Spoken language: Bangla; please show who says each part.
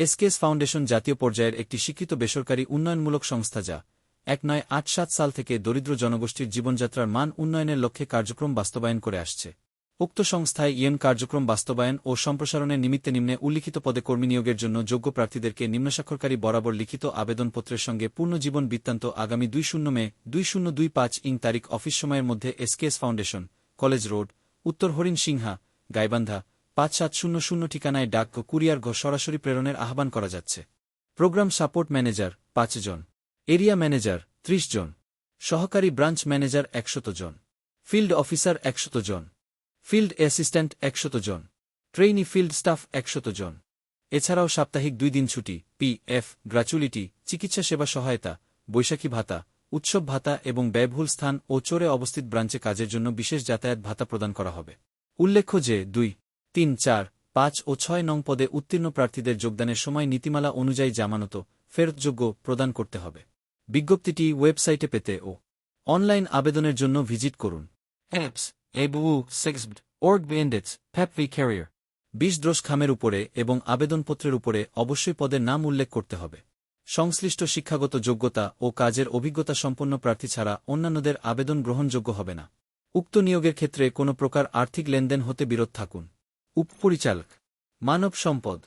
Speaker 1: এসকেএস ফাউন্ডেশন জাতীয় পর্যায়ের একটি স্বীকৃত বেসরকারি উন্নয়নমূলক সংস্থা যা এক নয় আট সাত সাল থেকে দরিদ্র জনগোষ্ঠীর জীবনযাত্রার মান উন্নয়নের লক্ষ্যে কার্যক্রম বাস্তবায়ন করে আসছে। উক্ত সংস্থায় ইএন কার্যক্রম বাস্তবায়ন ও সম্প্রসারণের নিমিত্তে নিম্নে উল্লিখিত পদে কর্মী নিয়োগের জন্য যোগ্য প্রার্থীদেরকে নিম্নস্বাক্ষরকারী বরাবর লিখিত আবেদনপত্রের সঙ্গে পূর্ণ জীবন বৃত্তান্ত আগামী দুই শূন্য মে দুই শূন্য দুই পাঁচ ইং তারিখ অফিস সময়ের মধ্যে এসকেএস ফাউন্ডেশন, কলেজ রোড, উত্তর হরিণ সিংহা, গাইবান্ধা পাঁচ সাত শূন্য শূন্য ঠিকানায় ডাক ও কুরিয়ার ঘ সরাসরি প্রেরণের আহ্বান করা যাচ্ছে। প্রোগ্রাম সাপোর্ট ম্যানেজার পাঁচ জন। এরিয়া ম্যানেজার ত্রিশ জন। সহকারী ব্রাঞ্চ ম্যানেজার একশত জন। ফিল্ড অফিসার একশত জন। ফিল্ড অ্যাসিস্ট্যান্ট একশত জন। ট্রেইনি ফিল্ড স্টাফ একশত জন। এছাড়াও সাপ্তাহিক দুই দিন ছুটি, পি এফ গ্র্যাচুইলিটি চিকিৎসা সেবা সহায়তা, বৈশাখী ভাতা, উৎসব ভাতা এবং ব্যয়বহুল স্থান ও চোরে অবস্থিত ব্রাঞ্চে কাজের জন্য বিশেষ যাতায়াত ভাতা প্রদান করা হবে। উল্লেখ্য যে দুই তিন চার পাঁচ ও ছয় নং পদে উত্তীর্ণ প্রার্থীদের যোগদানের সময় নীতিমালা অনুযায়ী জামানত ফেরতযোগ্য প্রদান করতে হবে। বিজ্ঞপ্তিটি ওয়েবসাইটে পেতে ও অনলাইন আবেদনের জন্য ভিজিট করুন। অ্যাপস এবু সেক্সড বেন্ডেটস ফ্যাপভি ক্যারিয়ার খামের উপরে এবং আবেদনপত্রের উপরে অবশ্যই পদের নাম উল্লেখ করতে হবে। সংশ্লিষ্ট শিক্ষাগত যোগ্যতা ও কাজের অভিজ্ঞতা সম্পন্ন প্রার্থী ছাড়া অন্যান্যদের আবেদন গ্রহণযোগ্য হবে না। উক্ত নিয়োগের ক্ষেত্রে কোনো প্রকার আর্থিক লেনদেন হতে বিরত থাকুন। উপপরিচালক মানব সম্পদ।